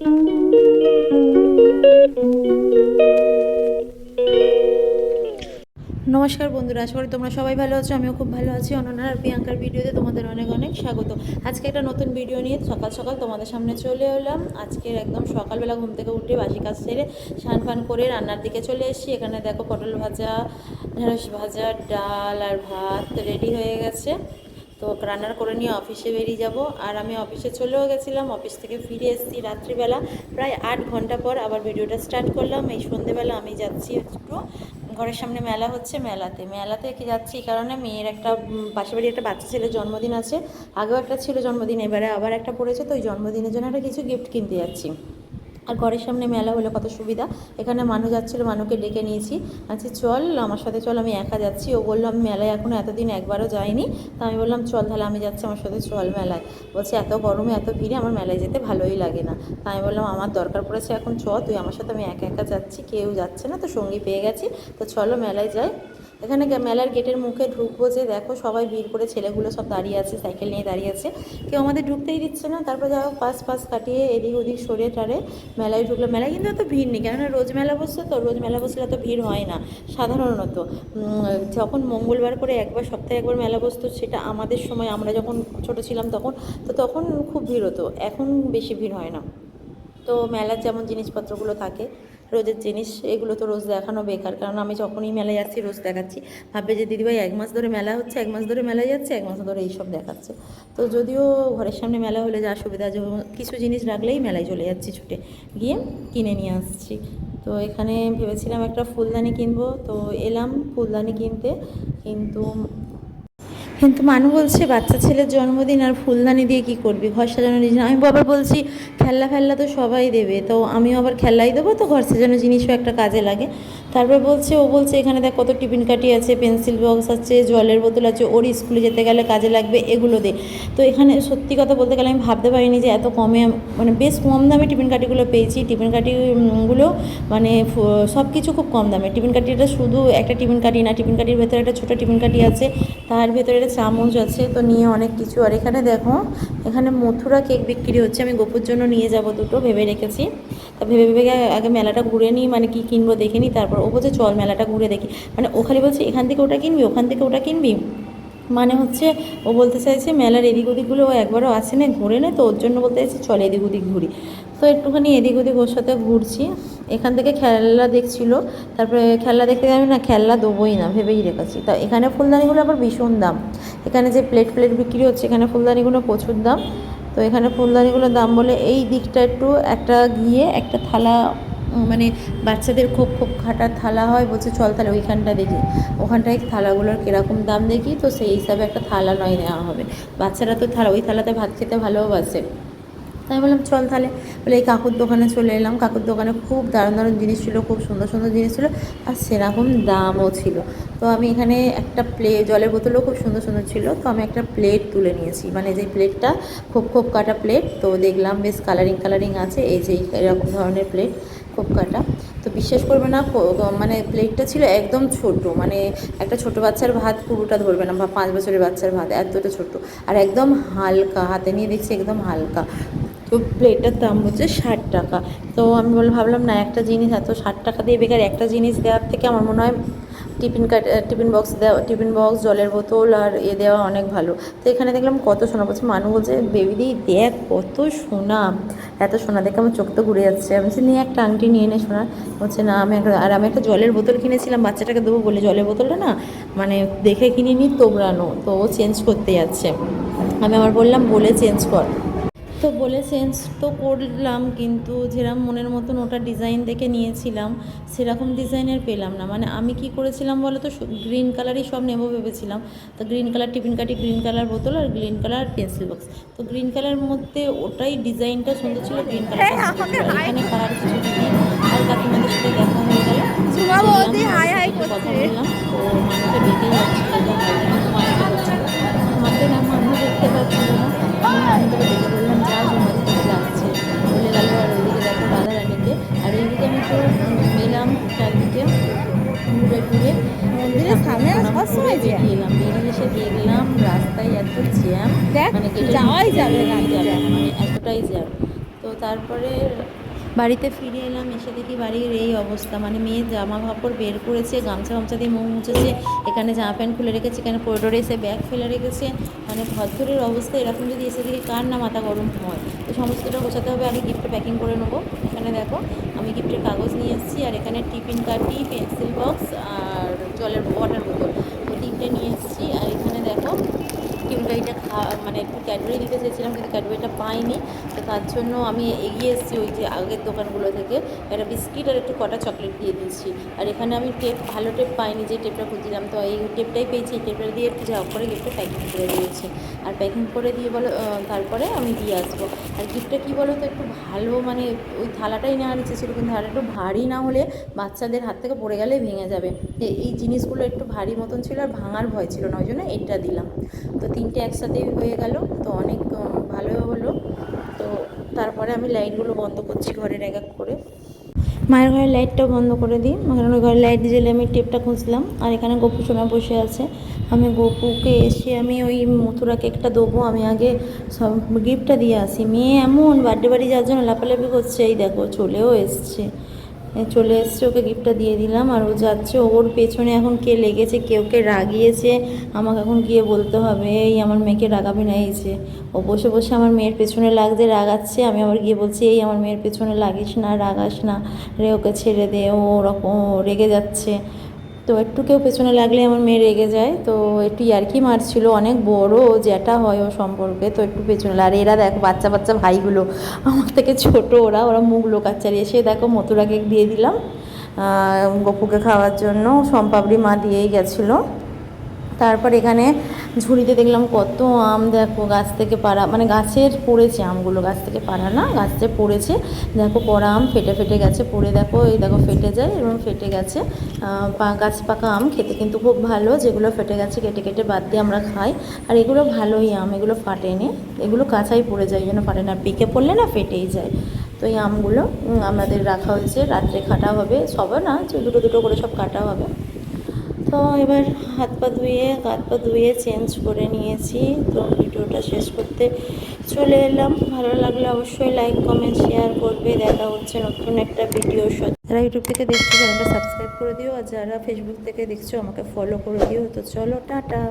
নমস্কার বন্ধুরা, আশা করি তোমরা সবাই ভালো আছো, আমিও খুব ভালো আছি। অনন্যা আর প্রিয়াঙ্কার ভিডিওতে তোমাদের অনেক অনেক স্বাগত। আজকে একটা নতুন ভিডিও নিয়ে সকাল সকাল তোমাদের সামনে চলে এলাম। আজকের একদম সকালবেলা ঘুম থেকে উঠে বাসি কাজ সেরে স্নান ফান করে রান্নার দিকে চলে এসেছি। এখানে দেখো পটল ভাজা, ঢেঁড়স ভাজা, ডাল আর ভাত রেডি হয়ে গেছে। তো রান্নার করে নিয়ে অফিসে বেরিয়ে যাব। আর আমি অফিসে চলেও গেছিলাম অফিস থেকে ফিরে এসেছি রাত্রিবেলা। প্রায় আট ঘণ্টা পর আবার ভিডিওটা স্টার্ট করলাম। এই সন্ধেবেলা আমি যাচ্ছি একটু ঘরের সামনে মেলা হচ্ছে মেলাতে। মেলাতে কি যাচ্ছি এই কারণে মেয়ের একটা পাশের বাড়ি একটা বাচ্চা ছেলের জন্মদিন আছে। আগেও একটা ছিল জন্মদিন, এবারে আবার একটা পড়েছে। তো ওই জন্মদিনের জন্য একটা কিছু গিফট কিনতে যাচ্ছি। আর ঘরের সামনে মেলা হলে, কত সুবিধা। এখানে মানুষ যাচ্ছিল মানুষকে ডেকে নিয়েছি। আচ্ছা চল আমার সাথে চল, আমি একা যাচ্ছি। ও বলল, আমি মেলায় এখনও এতদিন একবারও যাইনি। তা আমি বললাম, চল তাহলে আমি যাচ্ছি আমার সাথে, চল মেলায়। বলছে, এত গরমে, এত ভিড়ে আমার মেলায় যেতে ভালোই লাগে না। তা আমি বললাম, আমার দরকার পড়েছে এখন, চ, তুই আমার সাথে, আমি একা একা যাচ্ছি, কেউ যাচ্ছে না, তো সঙ্গী পেয়ে গেছি। তো চলো, মেলায় যাই। এখানে মেলার গেটের মুখে ঢুকবো যে দেখো সবাই ভিড় করে ছেলেগুলো সব দাঁড়িয়ে আছে, সাইকেল নিয়ে দাঁড়িয়ে আছে। কেউ আমাদের ঢুকতেই দিচ্ছে না, তারপর যাই হোক পাশ পাশ কাটিয়ে এদিক ওদিক সরে টারে মেলায় ঢুকলো। মেলায় কিন্তু এত ভিড় নেই, কেননা রোজ মেলা বসছে তো, রোজ মেলা বসলে এত ভিড় হয় না, সাধারণত। যখন মঙ্গলবার করে একবার, সপ্তাহে একবার মেলা বসতো, সেটা আমাদের সময়, আমরা যখন ছোট ছিলাম তখন, তো তখন খুব ভিড় হতো, এখন বেশি ভিড় হয় না। তো মেলার যেমন জিনিসপত্রগুলো থাকে রোজের জিনিস, এগুলো তো রোজ দেখানো বেকার। কারণ আমি যখনই মেলায় যাচ্ছি রোজ দেখাচ্ছি। ভাববে যে, দিদিভাই, এক মাস ধরে মেলা হচ্ছে, এক মাস ধরে মেলায় যাচ্ছে, এক মাস ধরে এইসব দেখাচ্ছে। তো যদিও ঘরের সামনে মেলা হলে যা সুবিধা কিছু জিনিস রাখলেই মেলায় চলে যাচ্ছি ছুটে। গিয়ে কিনে নিয়ে আসছি। তো এখানে ভেবেছিলাম একটা ফুলদানি কিনবো। তো এলাম ফুলদানি কিনতে। কিন্তু কিন্তু মানু বলছে, বাচ্চা ছেলের জন্মদিন আর ফুলদানি দিয়ে কি করবি? ঘর সাজানোর জিনিস আমি আবার বলছি, খেলনা ফেলনা তো সবাই দেবে, তো আমিও আবার খেলাই দেবো, তো ঘর সাজানোর জিনিসও একটা কাজে লাগে। তারপর বলছে, ও বলছে, এখানে দেখ কত টিফিন কাঠি আছে, পেন্সিল বক্স আছে, জলের বোতল আছে, ওর স্কুলে যেতে গেলে কাজে লাগবে, এগুলো দে। তো এখানে সত্যি কথা বলতে গেলে আমি ভাবতে পারিনি যে এত কমে মানে বেশ কম দামে টিফিন কাঠিগুলো পেয়েছি। টিফিন কাঠিগুলো মানে সব কিছু খুব কম দামে। টিফিন কাঠিটা শুধু একটা টিফিন কাঠি না, টিফিন কাঠির ভেতরে একটা ছোটো টিফিন কাঠি আছে, তার ভেতরে একটা চামচ আছে, তো নিয়ে অনেক কিছু। আর এখানে দেখো, এখানে মথুরা কেক বিক্রি হচ্ছে, আমি গোপুর জন্য নিয়ে যাব দুটো, ভেবে রেখেছি। তা ভেবে ভেবে আগে- মেলাটা ঘুরে নিই মানে কি কিনবো দেখে নিই, তারপর ও বলছে, চল মেলাটা ঘুরে দেখি। মানে ও খালি বলছে, এখান থেকে ওটা কিনবি, ওখান থেকে ওটা কিনবি? মানে হচ্ছে ও বলতে চাইছে, মেলার এদিক ওদিকগুলো ও একবারও আসে না, ঘুরে না তো। ওর জন্য বলতে চাইছে, চল এদিক ওদিক ঘুরি। তো একটুখানি এদিক ওদিক ওর সাথে ঘুরছি। এখান থেকে খেলনা দেখছিল, তারপরে খেলনা দেখতে যাবে না, খেলনা দেবোই না, ভেবেই রেখেছি। তা এখানে ফুলদানিগুলো আবার ভীষণ দাম। এখানে যে প্লেট প্লেট বিক্রি হচ্ছে, এখানে ফুলদানিগুলো প্রচুর দাম। তো এখানে ফুলদানিগুলোর দাম বলে এই দিকটা একটু একটা গিয়ে একটা থালা মানে বাচ্চাদের খুব খুব খাটা থালা হয় বলছে, চল তাহলে ওইখানটা দেখি। ওখানটায় থালাগুলোর কীরকম দাম দেখি, তো সেই হিসাবে একটা থালা নয় নেওয়া হবে। বাচ্চারা তো থালা, ওই থালাতে ভাত খেতে ভালোবাসে তাই বললাম, চল তাহলে। বলে এই কাকুর দোকানে চলে এলাম। কাকুর দোকানে খুব দারুণ দারুণ জিনিস ছিল, খুব সুন্দর সুন্দর জিনিস ছিল, আর সেরকম দামও ছিল। তো আমি এখানে একটা প্লে জলের বোতলও খুব সুন্দর সুন্দর ছিল, তো আমি একটা প্লেট তুলে নিয়েছি। মানে যে প্লেটটা খোপ খোপ কাটা প্লেট তো দেখলাম বেশ কালারিং কালারিং আছে, এই যে এরকম ধরনের প্লেট খোপ কাটা। তো বিশ্বাস করবে না মানে প্লেটটা ছিল একদম ছোট মানে একটা ছোট বাচ্চার ভাত পুরোটা ধরবে না, বা পাঁচ বছরের বাচ্চার ভাত, এতটা ছোট। আর একদম হালকা, হাতে নিয়ে দেখছি একদম হালকা। তো প্লেটটার দাম হচ্ছে ষাট টাকা। তো আমি বলে ভাবলাম না, একটা জিনিস এত ষাট টাকা দিয়ে বেকার একটা জিনিস দেওয়ার থেকে আমার মনে হয় টিফিন টিফিন বক্স দেওয়া, টিফিন বক্স, জলের বোতল আর এ দেওয়া অনেক ভালো। তো এখানে দেখলাম কত সোনা বলছে। মানু বলছে বেবিদি দেখ কত সোনা। এত সোনা দেখে আমার চোখ তো ঘুরে যাচ্ছে। আমি বলছি নিয়ে একটা আংটি নিয়ে নে সোনা। বলছে, না, আমি একটা আর আমি একটা জলের বোতল কিনেছিলাম, বাচ্চাটাকে দেবো বলে। জলের বোতলটা না মানে দেখে কিনে নি। তোবড়ানো তো ও চেঞ্জ করতে যাচ্ছে। আমি আবার বললাম, বলে চেঞ্জ কর। তো বলে চেঞ্জ তো করলাম কিন্তু যেরকম মনের মতন ওটা ডিজাইন দেখে নিয়েছিলাম সেরকম ডিজাইনের পেলাম না। মানে আমি কি করেছিলাম বলো তো গ্রিন কালারই সব নেব ভেবেছিলাম। তো গ্রিন কালার টিফিন কাটি গ্রিন কালার বোতল আর গ্রিন কালার পেন্সিল বক্স তো গ্রিন কালার মধ্যে ওটাই ডিজাইনটা সুন্দর ছিল গ্রিন কালার এখানে কালার কিছু আর কাকিমাদের সাথে দেখা হয়ে গেল। কথা বললাম। তো মানুষকে ডেকেই যাচ্ছিল আমি তো এলাম চারদিকে ঘুরে ঘুরে। মন্দিরের সামনে সব সময় বেরিয়ে এলাম বেরিয়ে এসে দেখলাম রাস্তায় এত জ্যাম মানে যাওয়াই যাবে না, যাবে মানে এতটাই জ্যাম। তো তারপরে বাড়িতে ফিরে এলাম এসে দেখি বাড়ির এই অবস্থা। মানে মেয়ে জামা কাপড় বের করেছে গামছা গামছা দিয়ে মুখ মুছেছে এখানে জামা প্যান্ট খুলে রেখেছে এখানে করিডোরে এসে ব্যাগ ফেলে রেখেছে। মানে ঘরদরের অবস্থা এরকম যদি এসে দেখি কার না মাথা গরম হয়? তো সমস্তটা গোছাতে হবে আগে গিফটটা প্যাকিং করে নেব। এখানে দেখো, আমি গিফটের কাগজ নিয়ে এসেছি, আর এখানে টিফিন কাটি পেন্সিল বক্স আর জলের ওয়াটার বোতল তো তিনটে নিয়ে এসেছি, আর ক্যাডবেরিটা খা মানে একটু ক্যাডবেরি দিতে চেয়েছিলাম, কিন্তু ক্যাডবেরিটা পাইনি। তো তার জন্য আমি এগিয়ে এসেছি ওই যে আগের দোকানগুলো থেকে। একটা বিস্কিট আর একটু কটা চকলেট দিয়ে দিয়েছি। আর এখানে আমি টেপ ভালো টেপ পাইনি যে টেপটা খুঁজছিলাম। তো এই টেপটাই পেয়েছি। এই টেপটা দিয়ে একটু যা করে গিফটটা প্যাকিং করে দিয়েছি। আর প্যাকিং করে দিয়ে বলো তারপরে আমি দিয়ে আসব। আর গিফটটা কী বলো তো, একটু ভালো মানে ওই থালাটাই নেওয়ার ইচ্ছে ছিল, কিন্তু থালাটা একটু ভারী না হলে বাচ্চাদের হাত থেকে পড়ে গেলে ভেঙে যাবে। এই জিনিসগুলো একটু ভারী মতন ছিল আর ভাঙার ভয় ছিল না, ওই জন্য এটা দিলাম। তো তিনটে একসাথেই হয়ে গেল, তো অনেক ভালো হলো। তো তারপরে আমি লাইটগুলো বন্ধ করছি ঘরের এক এক করে। মায়ের ঘরের লাইটটাও বন্ধ করে দিই। কারণ ওই ঘরের লাইট জ্বেলে আমি টেপটা খুঁজলাম আর এখানে গপু সোনা বসে আছে। আমি গপুকে এসে আমি ওই মথুরা কেকটা দেবো। আমি আগে সব গিফটটা দিয়ে আসি। মেয়ে এমন বার্থডে বাড়ি যাওয়ার জন্য লাফালাফি করছে, এই দেখো, চলেও এসছে। চলে এসছে, ওকে গিফটটা দিয়ে দিলাম আর ও যাচ্ছে। ওর পেছনে এখন কে লেগেছে, কেউ কে রাগিয়েছে, আমাকে এখন গিয়ে বলতে হবে, এই আমার মেয়েকে রাগাবি না, এই যে। ও বসে বসে আমার মেয়ের পেছনে লাগছে, রাগাচ্ছে। আমি আবার গিয়ে বলছি, এই আমার মেয়ের পেছনে লাগিস না, রাগাস না। রে, ওকে ছেড়ে দে। ও ওরকম রেগে যাচ্ছে। তো একটু কেউ পেছনে লাগলে আমার মেয়ে রেগে যায়। তো একটু ইয়ার্কি মারছিল, অনেক বড় যেটা হয় ও সম্পর্কে, তো একটু পেছনে আর এরা দেখো বাচ্চা বাচ্চা ভাইগুলো, আমার থেকে ছোট ওরা ওরা মুখ লোকাচ্ছে এসে দেখো মথুরা কেক দিয়ে দিলাম গপুকে খাওয়ার জন্য সম্পাবড়ি মা দিয়েই গেছিল। তারপর এখানে ঝুড়িতে দেখলাম কত আম, দেখো গাছ থেকে পাড়া মানে গাছের পড়েছে আমগুলো, গাছ থেকে পাড়া না, গাছ পড়েছে, দেখো পড়া আম ফেটে ফেটে গেছে, পড়ে দেখো, এই দেখো ফেটে যায় এবং ফেটে গেছে। গাছ পাকা আম খেতে কিন্তু খুব ভালো, যেগুলো ফেটে গেছে কেটে কেটে বাদ দিয়ে আমরা খাই। আর এগুলো ভালোই আম, এগুলো ফাটেনি, এগুলো কাঁচাই পড়ে যায় যেন ফাটে না, পিকে পড়লে না ফেটেই যায়। তো এই আমগুলো আমাদের রাখা হয়েছে, রাত্রে কাটা হবে, সবে না দুটো দুটো করে সব কাটা হবে। তো এবার হাত পা ধুয়ে হাত পা ধুয়ে চেঞ্জ করে নিয়েছি। তো ভিডিওটা শেষ করতে চলে এলাম। ভালো লাগলে অবশ্যই লাইক কমেন্ট শেয়ার করবে। দেখা হচ্ছে নতুন একটা ভিডিও যারা ইউটিউব থেকে দেখছ চ্যানেলটা সাবস্ক্রাইব করে দিও। আর যারা ফেসবুক থেকে দেখছ, আমাকে ফলো করে দিও। তো চলো, টাটা।